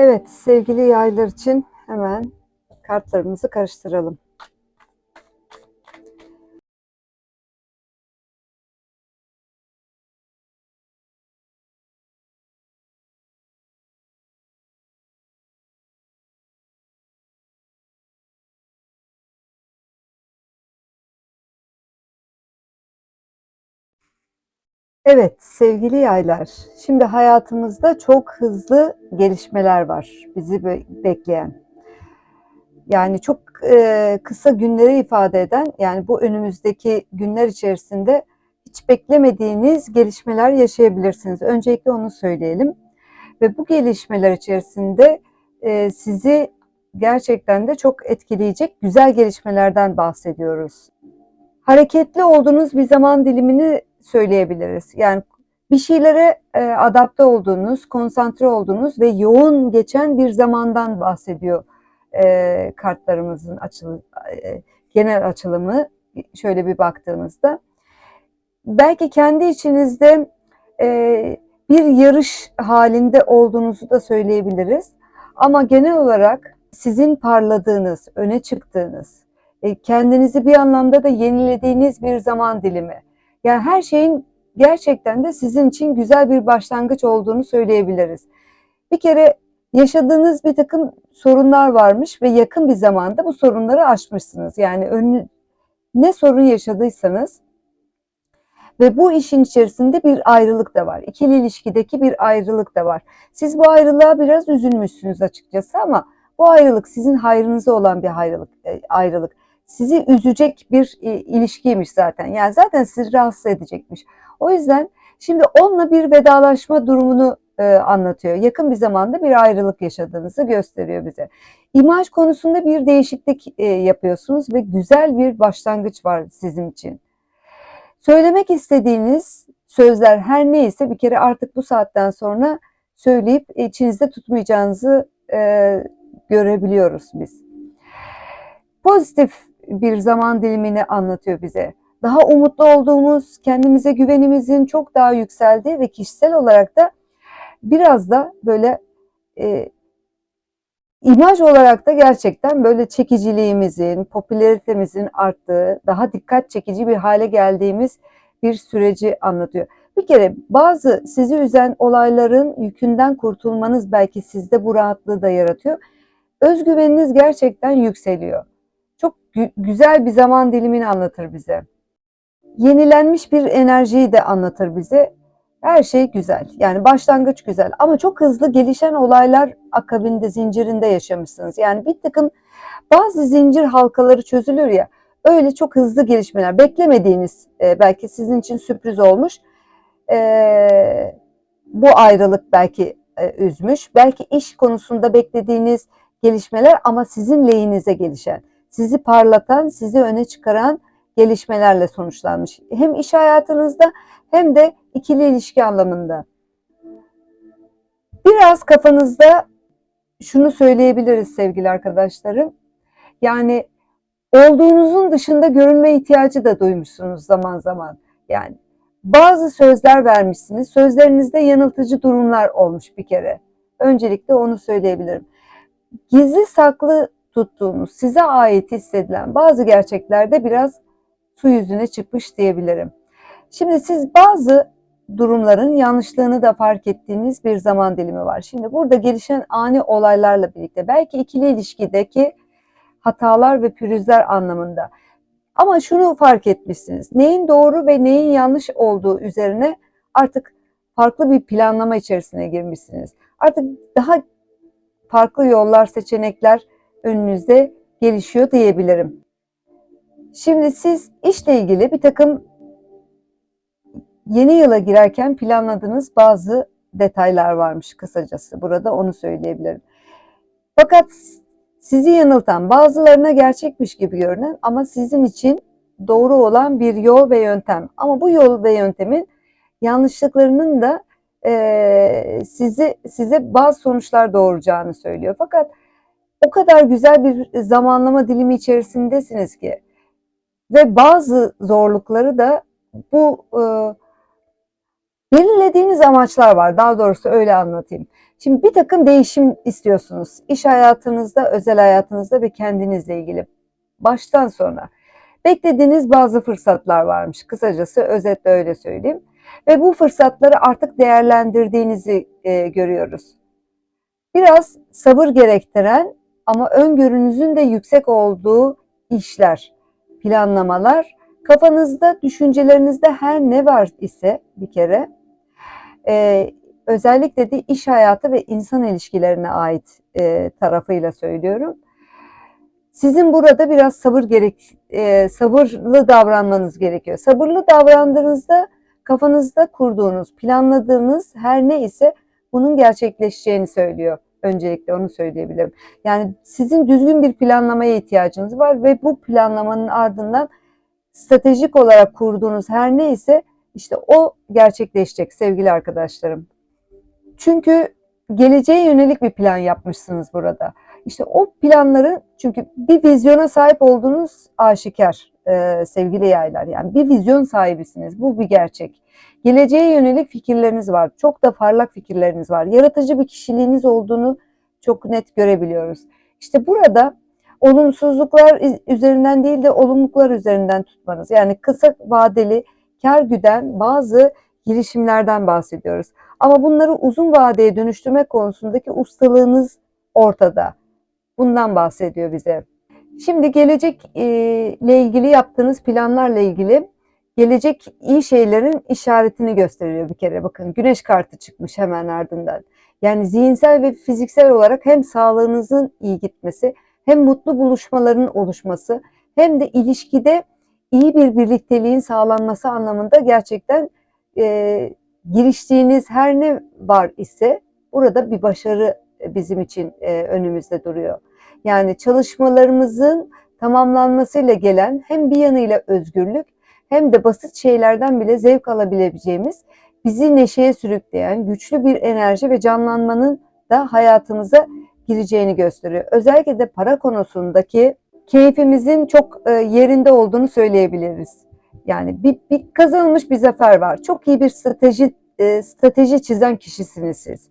Evet, sevgili yaylar için hemen kartlarımızı karıştıralım. Evet sevgili yaylar, şimdi hayatımızda çok hızlı gelişmeler var bizi be- bekleyen. Yani çok e, kısa günleri ifade eden, yani bu önümüzdeki günler içerisinde hiç beklemediğiniz gelişmeler yaşayabilirsiniz. Öncelikle onu söyleyelim. Ve bu gelişmeler içerisinde e, sizi gerçekten de çok etkileyecek güzel gelişmelerden bahsediyoruz. Hareketli olduğunuz bir zaman dilimini söyleyebiliriz. Yani bir şeylere e, adapte olduğunuz, konsantre olduğunuz ve yoğun geçen bir zamandan bahsediyor e, kartlarımızın açılı, e, genel açılımı şöyle bir baktığımızda. Belki kendi içinizde e, bir yarış halinde olduğunuzu da söyleyebiliriz. Ama genel olarak sizin parladığınız, öne çıktığınız, e, kendinizi bir anlamda da yenilediğiniz bir zaman dilimi. Yani her şeyin gerçekten de sizin için güzel bir başlangıç olduğunu söyleyebiliriz. Bir kere yaşadığınız bir takım sorunlar varmış ve yakın bir zamanda bu sorunları aşmışsınız. Yani önü, ne sorun yaşadıysanız ve bu işin içerisinde bir ayrılık da var. İkili ilişkideki bir ayrılık da var. Siz bu ayrılığa biraz üzülmüşsünüz açıkçası ama bu ayrılık sizin hayrınıza olan bir ayrılık. ayrılık. Sizi üzecek bir e, ilişkiymiş zaten. Yani zaten sizi rahatsız edecekmiş. O yüzden şimdi onunla bir vedalaşma durumunu e, anlatıyor. Yakın bir zamanda bir ayrılık yaşadığınızı gösteriyor bize. İmaj konusunda bir değişiklik e, yapıyorsunuz ve güzel bir başlangıç var sizin için. Söylemek istediğiniz sözler her neyse bir kere artık bu saatten sonra söyleyip içinizde tutmayacağınızı e, görebiliyoruz biz. Pozitif bir zaman dilimini anlatıyor bize. Daha umutlu olduğumuz, kendimize güvenimizin çok daha yükseldiği ve kişisel olarak da biraz da böyle e, imaj olarak da gerçekten böyle çekiciliğimizin, popülaritemizin arttığı, daha dikkat çekici bir hale geldiğimiz bir süreci anlatıyor. Bir kere bazı sizi üzen olayların yükünden kurtulmanız belki sizde bu rahatlığı da yaratıyor. Özgüveniniz gerçekten yükseliyor. Çok gü- güzel bir zaman dilimini anlatır bize. Yenilenmiş bir enerjiyi de anlatır bize. Her şey güzel. Yani başlangıç güzel ama çok hızlı gelişen olaylar akabinde, zincirinde yaşamışsınız. Yani bir takım bazı zincir halkaları çözülür ya. Öyle çok hızlı gelişmeler. Beklemediğiniz e, belki sizin için sürpriz olmuş. E, bu ayrılık belki e, üzmüş. Belki iş konusunda beklediğiniz gelişmeler ama sizin lehinize gelişen, sizi parlatan, sizi öne çıkaran gelişmelerle sonuçlanmış. Hem iş hayatınızda hem de ikili ilişki anlamında. Biraz kafanızda şunu söyleyebiliriz sevgili arkadaşlarım. Yani olduğunuzun dışında görünme ihtiyacı da duymuşsunuz zaman zaman. Yani bazı sözler vermişsiniz. Sözlerinizde yanıltıcı durumlar olmuş bir kere. Öncelikle onu söyleyebilirim. Gizli saklı tuttuğunuz, size ait hissedilen bazı gerçeklerde biraz su yüzüne çıkmış diyebilirim. Şimdi siz bazı durumların yanlışlığını da fark ettiğiniz bir zaman dilimi var. Şimdi burada gelişen ani olaylarla birlikte belki ikili ilişkideki hatalar ve pürüzler anlamında. Ama şunu fark etmişsiniz. Neyin doğru ve neyin yanlış olduğu üzerine artık farklı bir planlama içerisine girmişsiniz. Artık daha farklı yollar, seçenekler önünüzde gelişiyor diyebilirim. Şimdi siz işle ilgili bir takım yeni yıla girerken planladığınız bazı detaylar varmış kısacası. Burada onu söyleyebilirim. Fakat sizi yanıltan, bazılarına gerçekmiş gibi görünen ama sizin için doğru olan bir yol ve yöntem. Ama bu yol ve yöntemin yanlışlıklarının da e, sizi size bazı sonuçlar doğuracağını söylüyor. Fakat o kadar güzel bir zamanlama dilimi içerisindesiniz ki ve bazı zorlukları da bu e, Belirlediğiniz amaçlar var. Daha doğrusu öyle anlatayım. Şimdi bir takım değişim istiyorsunuz. İş hayatınızda, özel hayatınızda ve kendinizle ilgili. Baştan sona. Beklediğiniz bazı fırsatlar varmış. Kısacası özetle öyle söyleyeyim. Ve bu fırsatları artık değerlendirdiğinizi e, görüyoruz. Biraz sabır gerektiren ama öngörünüzün de yüksek olduğu işler, planlamalar, kafanızda, düşüncelerinizde her ne var ise bir kere e, özellikle de iş hayatı ve insan ilişkilerine ait e, tarafıyla söylüyorum. Sizin burada biraz sabır gerek, e, sabırlı davranmanız gerekiyor. Sabırlı davrandığınızda kafanızda kurduğunuz, planladığınız her ne ise bunun gerçekleşeceğini söylüyor. Öncelikle onu söyleyebilirim. Yani sizin düzgün bir planlamaya ihtiyacınız var ve bu planlamanın ardından stratejik olarak kurduğunuz her ne ise işte o gerçekleşecek sevgili arkadaşlarım. Çünkü geleceğe yönelik bir plan yapmışsınız burada. İşte o planların çünkü bir vizyona sahip olduğunuz aşikar e, sevgili yaylar. Yani bir vizyon sahibisiniz. Bu bir gerçek. Geleceğe yönelik fikirleriniz var. Çok da parlak fikirleriniz var. Yaratıcı bir kişiliğiniz olduğunu çok net görebiliyoruz. İşte burada olumsuzluklar üzerinden değil de olumluluklar üzerinden tutmanız. Yani kısa vadeli kar güden bazı girişimlerden bahsediyoruz. Ama bunları uzun vadeye dönüştürme konusundaki ustalığınız ortada. Bundan bahsediyor bize. Şimdi gelecek ile ilgili yaptığınız planlarla ilgili gelecek iyi şeylerin işaretini gösteriyor bir kere. Bakın güneş kartı çıkmış hemen ardından. Yani zihinsel ve fiziksel olarak hem sağlığınızın iyi gitmesi, hem mutlu buluşmaların oluşması, hem de ilişkide iyi bir birlikteliğin sağlanması anlamında gerçekten e, giriştiğiniz her ne var ise burada bir başarı bizim için e, önümüzde duruyor. Yani çalışmalarımızın tamamlanmasıyla gelen hem bir yanıyla özgürlük hem de basit şeylerden bile zevk alabileceğimiz, bizi neşeye sürükleyen güçlü bir enerji ve canlanmanın da hayatımıza gireceğini gösteriyor. Özellikle de para konusundaki keyfimizin çok e, yerinde olduğunu söyleyebiliriz. Yani bir, bir kazanılmış bir zafer var. Çok iyi bir strateji e, strateji çizen kişisiniz siz.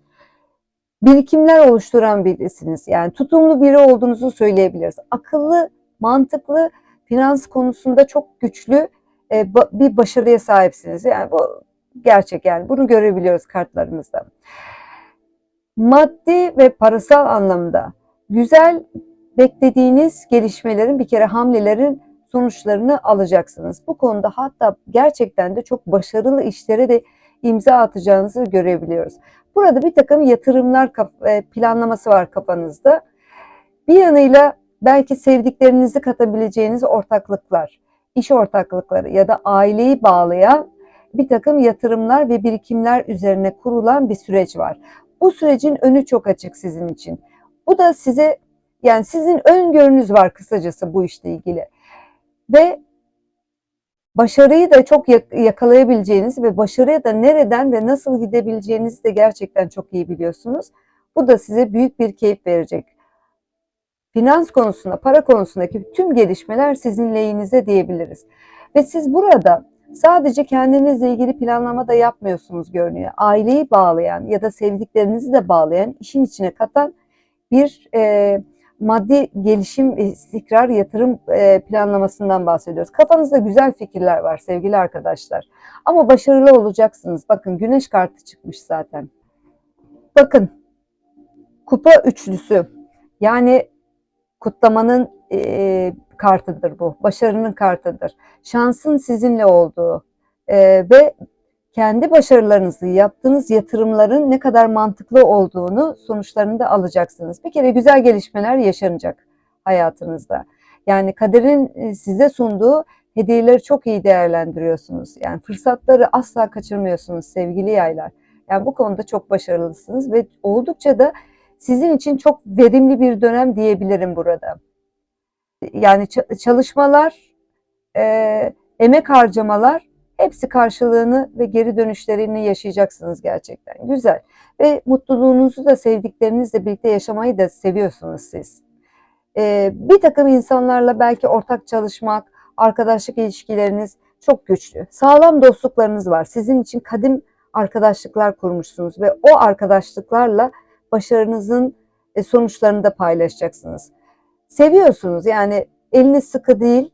Birikimler oluşturan birisiniz. Yani tutumlu biri olduğunuzu söyleyebiliriz. Akıllı, mantıklı, finans konusunda çok güçlü e, bir başarıya sahipsiniz. Yani bu gerçek yani bunu görebiliyoruz kartlarımızda. Maddi ve parasal anlamda güzel beklediğiniz gelişmelerin bir kere hamlelerin sonuçlarını alacaksınız. Bu konuda hatta gerçekten de çok başarılı işlere de imza atacağınızı görebiliyoruz. Burada bir takım yatırımlar e, planlaması var kafanızda. Bir yanıyla belki sevdiklerinizi katabileceğiniz ortaklıklar, iş ortaklıkları ya da aileyi bağlayan bir takım yatırımlar ve birikimler üzerine kurulan bir süreç var. Bu sürecin önü çok açık sizin için. Bu da size yani sizin öngörünüz var kısacası bu işle ilgili. Ve başarıyı da çok yakalayabileceğiniz ve başarıya da nereden ve nasıl gidebileceğinizi de gerçekten çok iyi biliyorsunuz. Bu da size büyük bir keyif verecek. Finans konusunda, para konusundaki tüm gelişmeler sizin lehinize diyebiliriz. Ve siz burada sadece kendinizle ilgili planlama da yapmıyorsunuz görünüyor. Aileyi bağlayan ya da sevdiklerinizi de bağlayan, işin içine katan bir e, maddi gelişim, istikrar, yatırım e, planlamasından bahsediyoruz. Kafanızda güzel fikirler var sevgili arkadaşlar. Ama başarılı olacaksınız. Bakın güneş kartı çıkmış zaten. Bakın kupa üçlüsü yani kutlamanın e, kartıdır bu. Başarının kartıdır. Şansın sizinle olduğu e, ve kendi başarılarınızı, yaptığınız yatırımların ne kadar mantıklı olduğunu sonuçlarını da alacaksınız. Bir kere güzel gelişmeler yaşanacak hayatınızda. Yani kaderin e, size sunduğu hediyeleri çok iyi değerlendiriyorsunuz. Yani fırsatları asla kaçırmıyorsunuz sevgili yaylar. Yani bu konuda çok başarılısınız ve oldukça da sizin için çok verimli bir dönem diyebilirim burada. Yani çalışmalar, e, emek harcamalar Hepsi karşılığını ve geri dönüşlerini yaşayacaksınız gerçekten. Güzel. Ve mutluluğunuzu da sevdiklerinizle birlikte yaşamayı da seviyorsunuz siz. Ee, bir takım insanlarla belki ortak çalışmak, arkadaşlık ilişkileriniz çok güçlü. Sağlam dostluklarınız var. Sizin için kadim arkadaşlıklar kurmuşsunuz ve o arkadaşlıklarla başarınızın e, sonuçlarını da paylaşacaksınız. Seviyorsunuz yani eliniz sıkı değil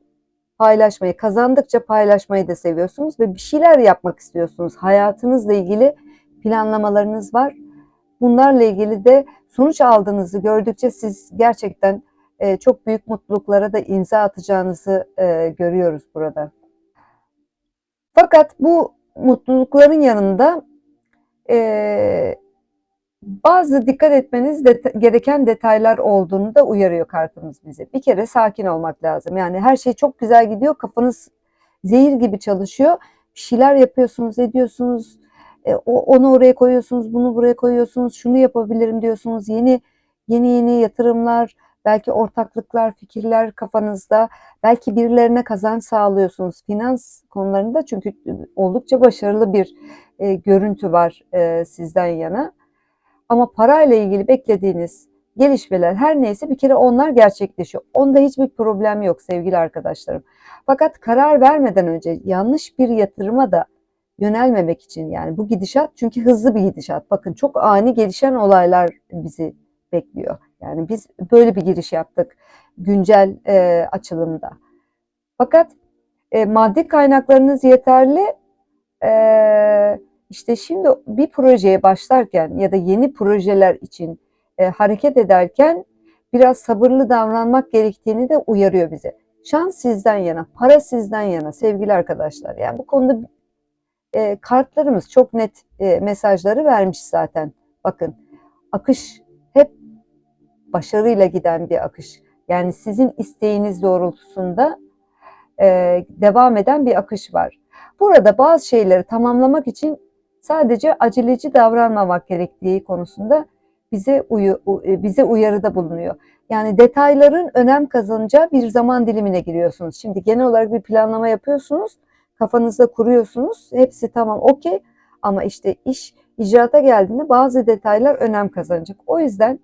paylaşmayı, kazandıkça paylaşmayı da seviyorsunuz ve bir şeyler yapmak istiyorsunuz. Hayatınızla ilgili planlamalarınız var. Bunlarla ilgili de sonuç aldığınızı gördükçe siz gerçekten e, çok büyük mutluluklara da imza atacağınızı e, görüyoruz burada. Fakat bu mutlulukların yanında bazı dikkat etmeniz de, gereken detaylar olduğunu da uyarıyor kartımız bize. Bir kere sakin olmak lazım. Yani her şey çok güzel gidiyor, kafanız zehir gibi çalışıyor. Bir şeyler yapıyorsunuz, ediyorsunuz, e, onu oraya koyuyorsunuz, bunu buraya koyuyorsunuz, şunu yapabilirim diyorsunuz. Yeni yeni yeni yatırımlar, belki ortaklıklar, fikirler kafanızda. Belki birilerine kazanç sağlıyorsunuz finans konularında çünkü oldukça başarılı bir e, görüntü var e, sizden yana. Ama parayla ilgili beklediğiniz gelişmeler her neyse bir kere onlar gerçekleşiyor. Onda hiçbir problem yok sevgili arkadaşlarım. Fakat karar vermeden önce yanlış bir yatırıma da yönelmemek için yani bu gidişat çünkü hızlı bir gidişat. Bakın çok ani gelişen olaylar bizi bekliyor. Yani biz böyle bir giriş yaptık güncel e, açılımda. Fakat e, maddi kaynaklarınız yeterli. E, işte şimdi bir projeye başlarken ya da yeni projeler için e, hareket ederken biraz sabırlı davranmak gerektiğini de uyarıyor bize. Şans sizden yana, para sizden yana sevgili arkadaşlar. Yani bu konuda e, kartlarımız çok net e, mesajları vermiş zaten. Bakın akış hep başarıyla giden bir akış. Yani sizin isteğiniz doğrultusunda e, devam eden bir akış var. Burada bazı şeyleri tamamlamak için sadece aceleci davranmamak gerektiği konusunda bize uyu, e, bize uyarıda bulunuyor. Yani detayların önem kazanacağı bir zaman dilimine giriyorsunuz. Şimdi genel olarak bir planlama yapıyorsunuz, kafanızda kuruyorsunuz. Hepsi tamam, okey. Ama işte iş icraata geldiğinde bazı detaylar önem kazanacak. O yüzden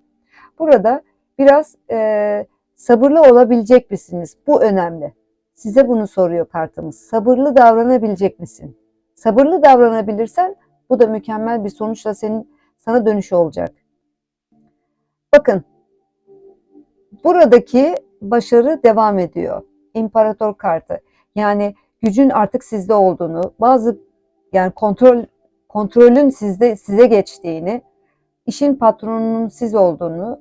burada biraz e, sabırlı olabilecek misiniz? Bu önemli. Size bunu soruyor kartımız. Sabırlı davranabilecek misin? Sabırlı davranabilirsen bu da mükemmel bir sonuçla senin sana dönüşü olacak. Bakın buradaki başarı devam ediyor. İmparator kartı. Yani gücün artık sizde olduğunu, bazı yani kontrol kontrolün sizde size geçtiğini, işin patronunun siz olduğunu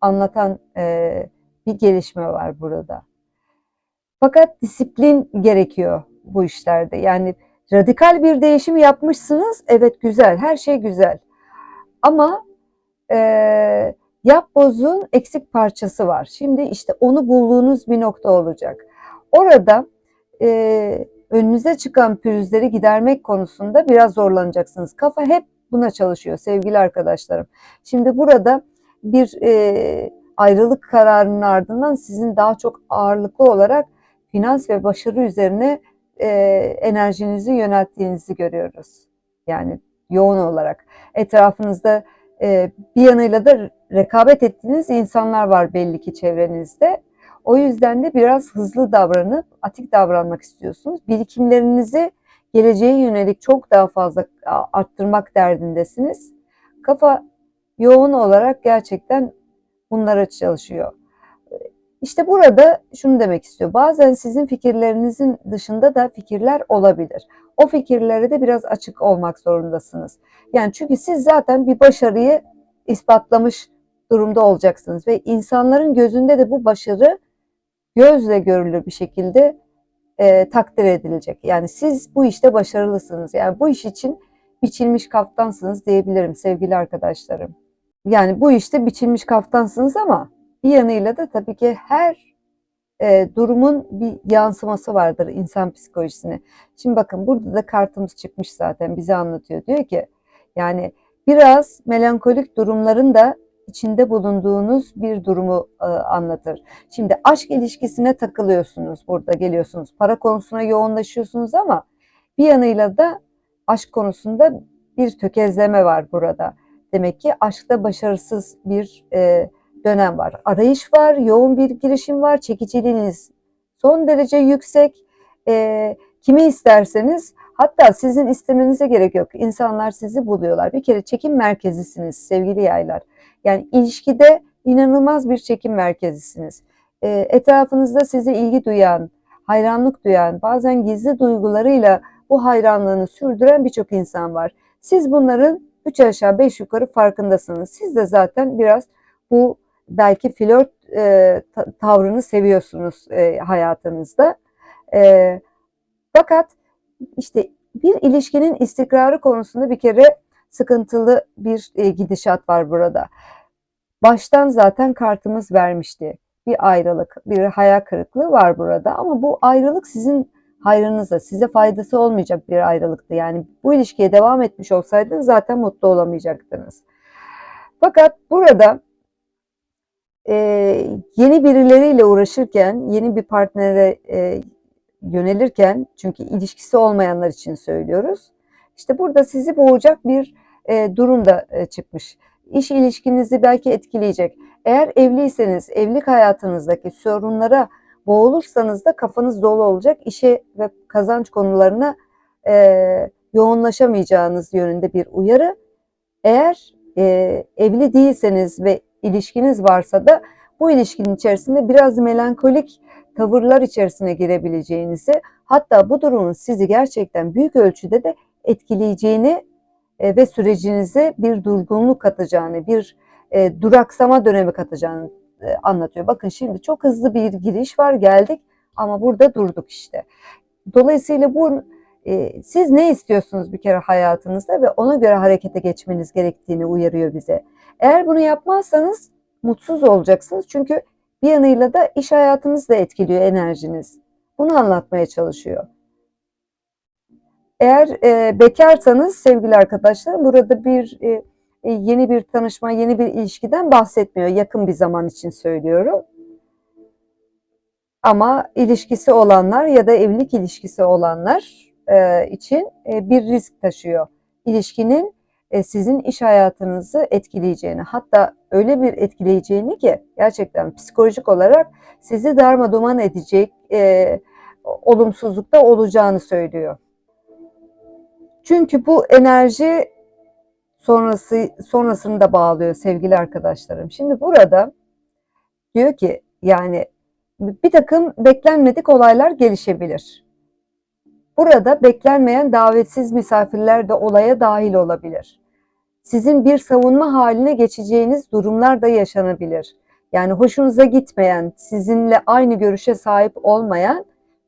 anlatan e, bir gelişme var burada. Fakat disiplin gerekiyor bu işlerde. Yani radikal bir değişim yapmışsınız. Evet güzel, her şey güzel. Ama e, yapbozun eksik parçası var. Şimdi işte onu bulduğunuz bir nokta olacak. Orada e, önünüze çıkan pürüzleri gidermek konusunda biraz zorlanacaksınız. Kafa hep buna çalışıyor sevgili arkadaşlarım. Şimdi burada bir e, ayrılık kararının ardından sizin daha çok ağırlıklı olarak finans ve başarı üzerine e, enerjinizi yönelttiğinizi görüyoruz. Yani yoğun olarak. Etrafınızda e, bir yanıyla da rekabet ettiğiniz insanlar var belli ki çevrenizde. O yüzden de biraz hızlı davranıp atik davranmak istiyorsunuz. Birikimlerinizi geleceğe yönelik çok daha fazla arttırmak derdindesiniz. Kafa yoğun olarak gerçekten bunlara çalışıyor. İşte burada şunu demek istiyor. Bazen sizin fikirlerinizin dışında da fikirler olabilir. O fikirlere de biraz açık olmak zorundasınız. Yani çünkü siz zaten bir başarıyı ispatlamış durumda olacaksınız ve insanların gözünde de bu başarı gözle görülür bir şekilde e, takdir edilecek. Yani siz bu işte başarılısınız. Yani bu iş için biçilmiş kaftansınız diyebilirim sevgili arkadaşlarım. Yani bu işte biçilmiş kaftansınız ama bir yanıyla da tabii ki her e, durumun bir yansıması vardır insan psikolojisine. Şimdi bakın burada da kartımız çıkmış zaten bize anlatıyor. Diyor ki yani biraz melankolik durumların da içinde bulunduğunuz bir durumu e, anlatır. Şimdi aşk ilişkisine takılıyorsunuz burada geliyorsunuz. Para konusuna yoğunlaşıyorsunuz ama bir yanıyla da aşk konusunda bir tökezleme var burada. Demek ki aşkta başarısız bir e, dönem var. Arayış var, yoğun bir girişim var, çekiciliğiniz son derece yüksek. E, kimi isterseniz hatta sizin istemenize gerek yok. İnsanlar sizi buluyorlar. Bir kere çekim merkezisiniz sevgili yaylar. Yani ilişkide inanılmaz bir çekim merkezisiniz. E, etrafınızda size ilgi duyan, hayranlık duyan, bazen gizli duygularıyla bu hayranlığını sürdüren birçok insan var. Siz bunların üç aşağı beş yukarı farkındasınız. Siz de zaten biraz bu belki flört e, ta- tavrını seviyorsunuz e, hayatınızda. E, fakat işte bir ilişkinin istikrarı konusunda bir kere sıkıntılı bir e, gidişat var burada. Baştan zaten kartımız vermişti. Bir ayrılık, bir hayal kırıklığı var burada ama bu ayrılık sizin hayrınıza, size faydası olmayacak bir ayrılıktı. Yani bu ilişkiye devam etmiş olsaydınız zaten mutlu olamayacaktınız. Fakat burada e, yeni birileriyle uğraşırken, yeni bir partnere e, yönelirken, çünkü ilişkisi olmayanlar için söylüyoruz. İşte burada sizi boğacak bir e, durum da e, çıkmış. İş ilişkinizi belki etkileyecek. Eğer evliyseniz, evlilik hayatınızdaki sorunlara boğulursanız da kafanız dolu olacak. İşe ve kazanç konularına e, yoğunlaşamayacağınız yönünde bir uyarı. Eğer e, evli değilseniz ve ilişkiniz varsa da bu ilişkinin içerisinde biraz melankolik tavırlar içerisine girebileceğinizi, hatta bu durumun sizi gerçekten büyük ölçüde de etkileyeceğini e, ve sürecinize bir durgunluk katacağını, bir e, duraksama dönemi katacağını e, anlatıyor. Bakın şimdi çok hızlı bir giriş var, geldik ama burada durduk işte. Dolayısıyla bu siz ne istiyorsunuz bir kere hayatınızda ve ona göre harekete geçmeniz gerektiğini uyarıyor bize. Eğer bunu yapmazsanız mutsuz olacaksınız çünkü bir yanıyla da iş hayatınızı da etkiliyor enerjiniz. Bunu anlatmaya çalışıyor. Eğer e, bekarsanız sevgili arkadaşlar burada bir e, e, yeni bir tanışma, yeni bir ilişkiden bahsetmiyor. Yakın bir zaman için söylüyorum. Ama ilişkisi olanlar ya da evlilik ilişkisi olanlar e, için e, bir risk taşıyor. İlişkinin sizin iş hayatınızı etkileyeceğini, hatta öyle bir etkileyeceğini ki gerçekten psikolojik olarak sizi darma duman edecek e, olumsuzlukta olacağını söylüyor. Çünkü bu enerji sonrası sonrasını da bağlıyor sevgili arkadaşlarım. Şimdi burada diyor ki yani bir takım beklenmedik olaylar gelişebilir. Burada beklenmeyen davetsiz misafirler de olaya dahil olabilir. Sizin bir savunma haline geçeceğiniz durumlar da yaşanabilir. Yani hoşunuza gitmeyen, sizinle aynı görüşe sahip olmayan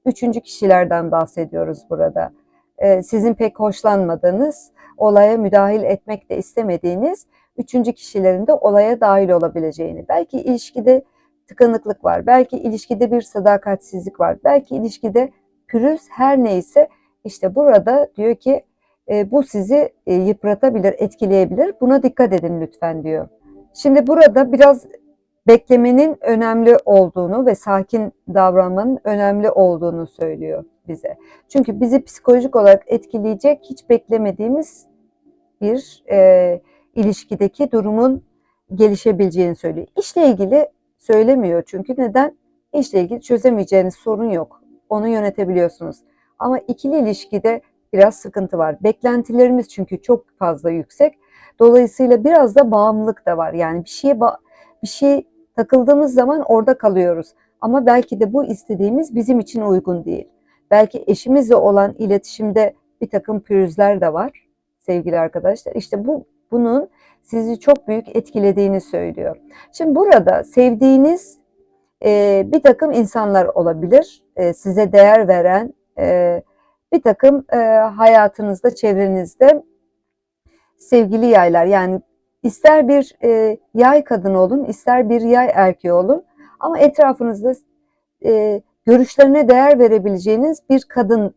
üçüncü kişilerden bahsediyoruz burada. Ee, sizin pek hoşlanmadığınız, olaya müdahil etmek de istemediğiniz üçüncü kişilerin de olaya dahil olabileceğini. Belki ilişkide tıkanıklık var, belki ilişkide bir sadakatsizlik var, belki ilişkide pürüz her neyse işte burada diyor ki bu sizi e, yıpratabilir, etkileyebilir. Buna dikkat edin lütfen diyor. Şimdi burada biraz beklemenin önemli olduğunu ve sakin davranmanın önemli olduğunu söylüyor bize. Çünkü bizi psikolojik olarak etkileyecek hiç beklemediğimiz bir e, ilişkideki durumun gelişebileceğini söylüyor. İşle ilgili söylemiyor çünkü neden? İşle ilgili çözemeyeceğiniz sorun yok. Onu yönetebiliyorsunuz. Ama ikili ilişkide biraz sıkıntı var. Beklentilerimiz çünkü çok fazla yüksek. Dolayısıyla biraz da bağımlılık da var. Yani bir şeye bir şey takıldığımız zaman orada kalıyoruz. Ama belki de bu istediğimiz bizim için uygun değil. Belki eşimizle olan iletişimde bir takım pürüzler de var sevgili arkadaşlar. İşte bu bunun sizi çok büyük etkilediğini söylüyor. Şimdi burada sevdiğiniz e, bir takım insanlar olabilir. E, size değer veren e, bir takım e, hayatınızda, çevrenizde sevgili yaylar. Yani ister bir e, yay kadın olun, ister bir yay erkeği olun. Ama etrafınızda e, görüşlerine değer verebileceğiniz bir kadının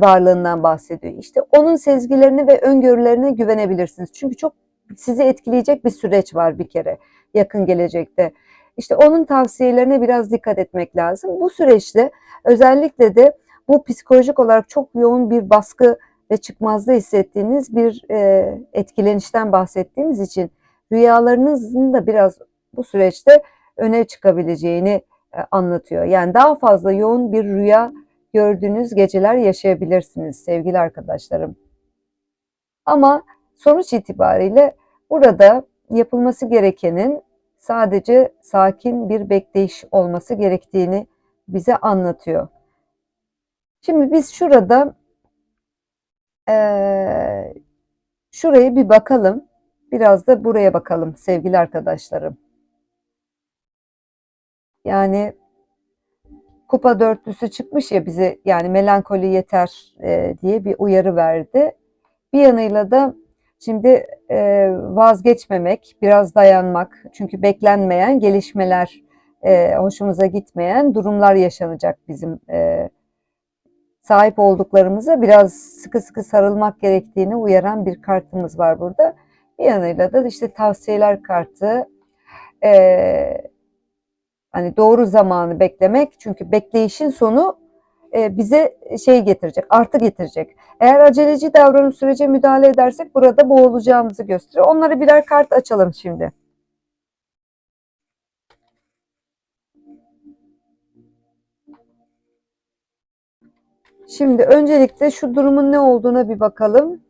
varlığından bahsediyor. İşte onun sezgilerine ve öngörülerine güvenebilirsiniz. Çünkü çok sizi etkileyecek bir süreç var bir kere yakın gelecekte. İşte onun tavsiyelerine biraz dikkat etmek lazım. Bu süreçte özellikle de bu psikolojik olarak çok yoğun bir baskı ve çıkmazda hissettiğiniz bir e, etkilenişten bahsettiğimiz için rüyalarınızın da biraz bu süreçte öne çıkabileceğini e, anlatıyor. Yani daha fazla yoğun bir rüya gördüğünüz geceler yaşayabilirsiniz sevgili arkadaşlarım. Ama sonuç itibariyle burada yapılması gerekenin sadece sakin bir bekleyiş olması gerektiğini bize anlatıyor. Şimdi biz şurada eee şuraya bir bakalım. Biraz da buraya bakalım sevgili arkadaşlarım. Yani kupa dörtlüsü çıkmış ya bize yani melankoli yeter e, diye bir uyarı verdi. Bir yanıyla da şimdi e, vazgeçmemek, biraz dayanmak çünkü beklenmeyen gelişmeler, e, hoşumuza gitmeyen durumlar yaşanacak bizim e, sahip olduklarımıza biraz sıkı sıkı sarılmak gerektiğini uyaran bir kartımız var burada. Bir yanıyla da işte tavsiyeler kartı, e, hani doğru zamanı beklemek çünkü bekleyişin sonu e, bize şey getirecek, artı getirecek. Eğer aceleci davranıp sürece müdahale edersek burada boğulacağımızı gösteriyor. Onları birer kart açalım şimdi. Şimdi öncelikle şu durumun ne olduğuna bir bakalım.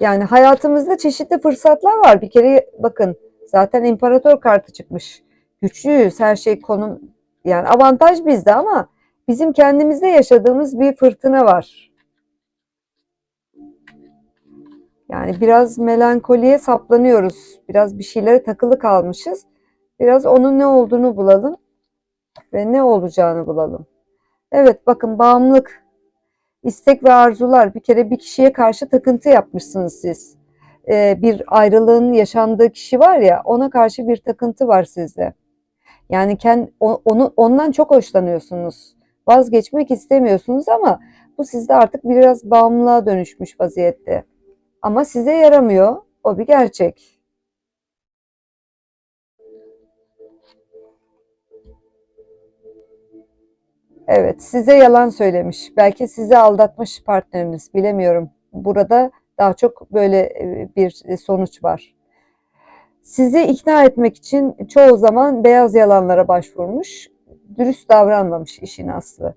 Yani hayatımızda çeşitli fırsatlar var. Bir kere bakın zaten imparator kartı çıkmış. Güçlüyüz, her şey konum yani avantaj bizde ama bizim kendimizde yaşadığımız bir fırtına var. Yani biraz melankoliye saplanıyoruz. Biraz bir şeylere takılı kalmışız. Biraz onun ne olduğunu bulalım ve ne olacağını bulalım. Evet bakın bağımlılık, istek ve arzular. Bir kere bir kişiye karşı takıntı yapmışsınız siz. Ee, bir ayrılığın yaşandığı kişi var ya ona karşı bir takıntı var sizde. Yani kend, onu, ondan çok hoşlanıyorsunuz. Vazgeçmek istemiyorsunuz ama bu sizde artık biraz bağımlılığa dönüşmüş vaziyette. Ama size yaramıyor. O bir gerçek. Evet, size yalan söylemiş. Belki sizi aldatmış partneriniz, bilemiyorum. Burada daha çok böyle e, bir sonuç var. Sizi ikna etmek için çoğu zaman beyaz yalanlara başvurmuş. Dürüst davranmamış işin aslı.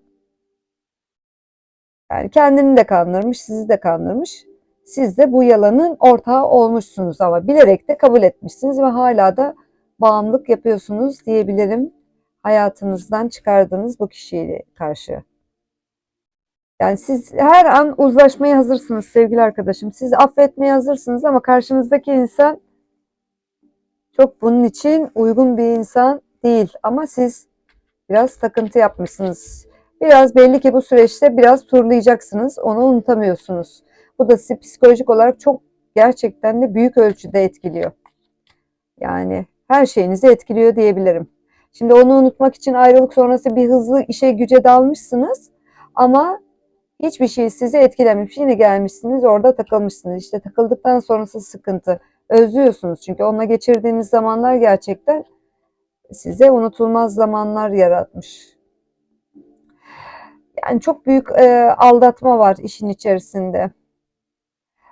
Yani kendini de kandırmış, sizi de kandırmış. Siz de bu yalanın ortağı olmuşsunuz ama bilerek de kabul etmişsiniz ve hala da bağımlılık yapıyorsunuz diyebilirim hayatınızdan çıkardığınız bu kişiye karşı. Yani siz her an uzlaşmaya hazırsınız sevgili arkadaşım. Siz affetmeye hazırsınız ama karşınızdaki insan çok bunun için uygun bir insan değil. Ama siz biraz takıntı yapmışsınız. Biraz belli ki bu süreçte biraz turlayacaksınız. Onu unutamıyorsunuz. Bu da sizi psikolojik olarak çok gerçekten de büyük ölçüde etkiliyor. Yani her şeyinizi etkiliyor diyebilirim. Şimdi onu unutmak için ayrılık sonrası bir hızlı işe güce dalmışsınız ama hiçbir şey sizi etkilememiş. Yine gelmişsiniz orada takılmışsınız. İşte takıldıktan sonrası sıkıntı. Özlüyorsunuz çünkü onunla geçirdiğiniz zamanlar gerçekten size unutulmaz zamanlar yaratmış. Yani çok büyük e, aldatma var işin içerisinde.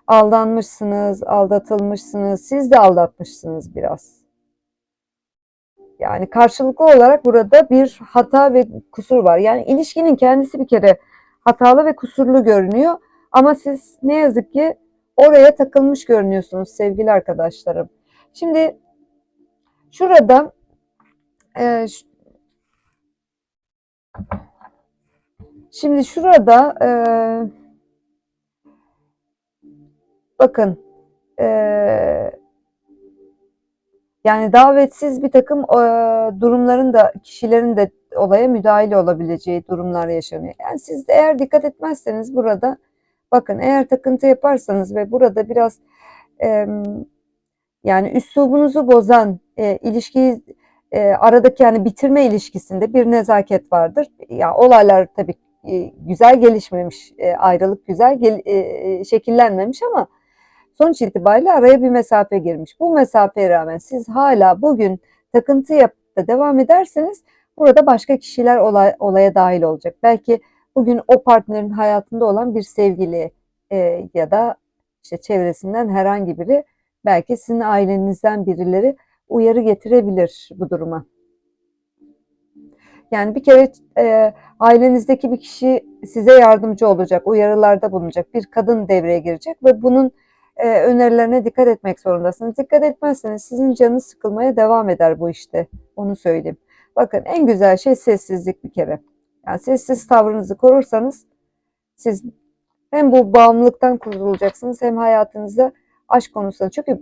Aldanmışsınız, aldatılmışsınız, siz de aldatmışsınız biraz. Yani karşılıklı olarak burada bir hata ve kusur var. Yani ilişkinin kendisi bir kere hatalı ve kusurlu görünüyor. Ama siz ne yazık ki oraya takılmış görünüyorsunuz sevgili arkadaşlarım. Şimdi şurada e, şimdi şurada e, bakın e, yani davetsiz bir takım e, durumların da kişilerin de olaya müdahale olabileceği durumlar yaşanıyor. Yani siz de eğer dikkat etmezseniz burada bakın eğer takıntı yaparsanız ve burada biraz e, yani üslubunuzu bozan e, ilişkiyi e, aradaki yani bitirme ilişkisinde bir nezaket vardır. Ya olaylar tabii e, güzel gelişmemiş, e, ayrılık güzel gel, e, şekillenmemiş ama Sonuç itibariyle araya bir mesafe girmiş. Bu mesafeye rağmen siz hala bugün takıntı yapıp da devam ederseniz burada başka kişiler olay, olaya dahil olacak. Belki bugün o partnerin hayatında olan bir sevgili e, ya da işte çevresinden herhangi biri belki sizin ailenizden birileri uyarı getirebilir bu duruma. Yani bir kere e, ailenizdeki bir kişi size yardımcı olacak, uyarılarda bulunacak. Bir kadın devreye girecek ve bunun e, önerilerine dikkat etmek zorundasınız. Dikkat etmezseniz sizin canınız sıkılmaya devam eder bu işte. Onu söyleyeyim. Bakın en güzel şey sessizlik bir kere. Yani sessiz tavrınızı korursanız siz hem bu bağımlılıktan kurtulacaksınız hem hayatınızda aşk konusunda. Çünkü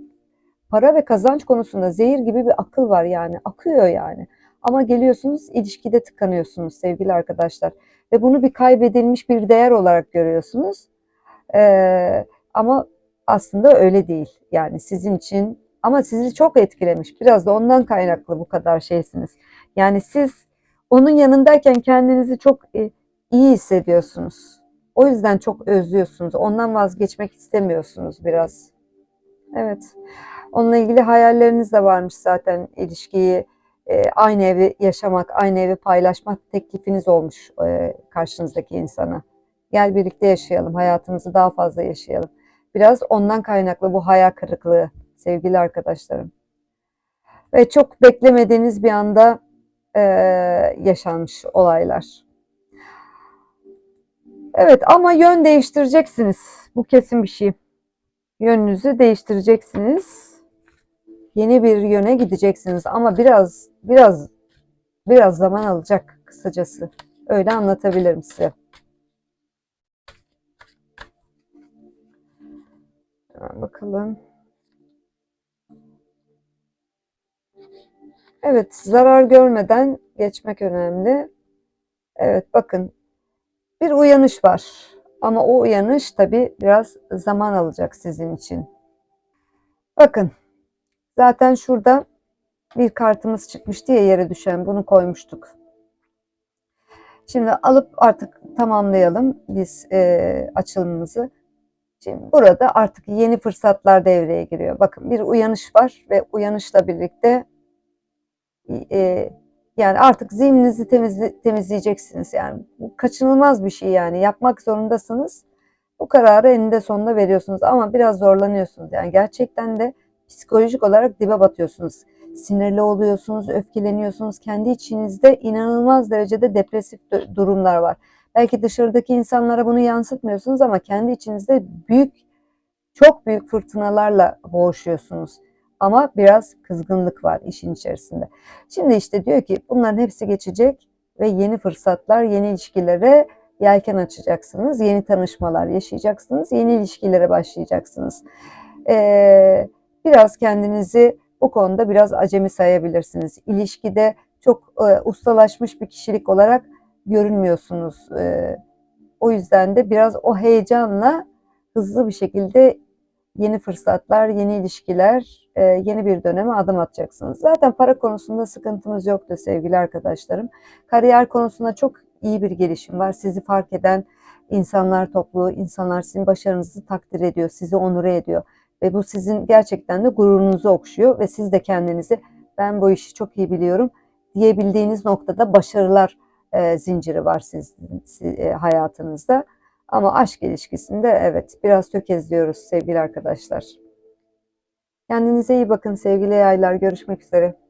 para ve kazanç konusunda zehir gibi bir akıl var yani. Akıyor yani. Ama geliyorsunuz ilişkide tıkanıyorsunuz sevgili arkadaşlar. Ve bunu bir kaybedilmiş bir değer olarak görüyorsunuz. Ee, ama aslında öyle değil. Yani sizin için ama sizi çok etkilemiş. Biraz da ondan kaynaklı bu kadar şeysiniz. Yani siz onun yanındayken kendinizi çok e, iyi hissediyorsunuz. O yüzden çok özlüyorsunuz. Ondan vazgeçmek istemiyorsunuz biraz. Evet. Onunla ilgili hayalleriniz de varmış zaten ilişkiyi e, aynı evi yaşamak, aynı evi paylaşmak teklifiniz olmuş e, karşınızdaki insana. Gel birlikte yaşayalım, hayatımızı daha fazla yaşayalım. Biraz ondan kaynaklı bu hayal kırıklığı sevgili arkadaşlarım. Ve çok beklemediğiniz bir anda e, yaşanmış olaylar. Evet ama yön değiştireceksiniz. Bu kesin bir şey. Yönünüzü değiştireceksiniz. Yeni bir yöne gideceksiniz ama biraz biraz biraz zaman alacak kısacası. Öyle anlatabilirim size. Bakalım. Evet, zarar görmeden geçmek önemli. Evet, bakın bir uyanış var. Ama o uyanış tabii biraz zaman alacak sizin için. Bakın, zaten şurada bir kartımız çıkmıştı ya yere düşen, bunu koymuştuk. Şimdi alıp artık tamamlayalım biz e, açılımımızı. Şimdi burada artık yeni fırsatlar devreye giriyor. Bakın bir uyanış var ve uyanışla birlikte e, yani artık zihninizi temizle, temizleyeceksiniz. Yani bu kaçınılmaz bir şey yani yapmak zorundasınız. Bu kararı eninde sonunda veriyorsunuz ama biraz zorlanıyorsunuz. Yani gerçekten de psikolojik olarak dibe batıyorsunuz. Sinirli oluyorsunuz, öfkeleniyorsunuz. Kendi içinizde inanılmaz derecede depresif durumlar var. Belki dışarıdaki insanlara bunu yansıtmıyorsunuz ama kendi içinizde büyük, çok büyük fırtınalarla boğuşuyorsunuz. Ama biraz kızgınlık var işin içerisinde. Şimdi işte diyor ki bunların hepsi geçecek ve yeni fırsatlar, yeni ilişkilere yelken açacaksınız. Yeni tanışmalar yaşayacaksınız. Yeni ilişkilere başlayacaksınız. Ee, biraz kendinizi bu konuda biraz acemi sayabilirsiniz. İlişkide çok e, ustalaşmış bir kişilik olarak görünmüyorsunuz. E, o yüzden de biraz o heyecanla hızlı bir şekilde yeni fırsatlar, yeni ilişkiler, e, yeni bir döneme adım atacaksınız. Zaten para konusunda sıkıntımız yoktu sevgili arkadaşlarım. Kariyer konusunda çok iyi bir gelişim var. Sizi fark eden insanlar topluluğu, insanlar sizin başarınızı takdir ediyor, sizi onur ediyor. Ve bu sizin gerçekten de gururunuzu okşuyor ve siz de kendinizi ben bu işi çok iyi biliyorum diyebildiğiniz noktada başarılar e, zinciri var sizin e, hayatınızda. Ama aşk ilişkisinde evet biraz tökezliyoruz sevgili arkadaşlar. Kendinize iyi bakın sevgili yaylar. Görüşmek üzere.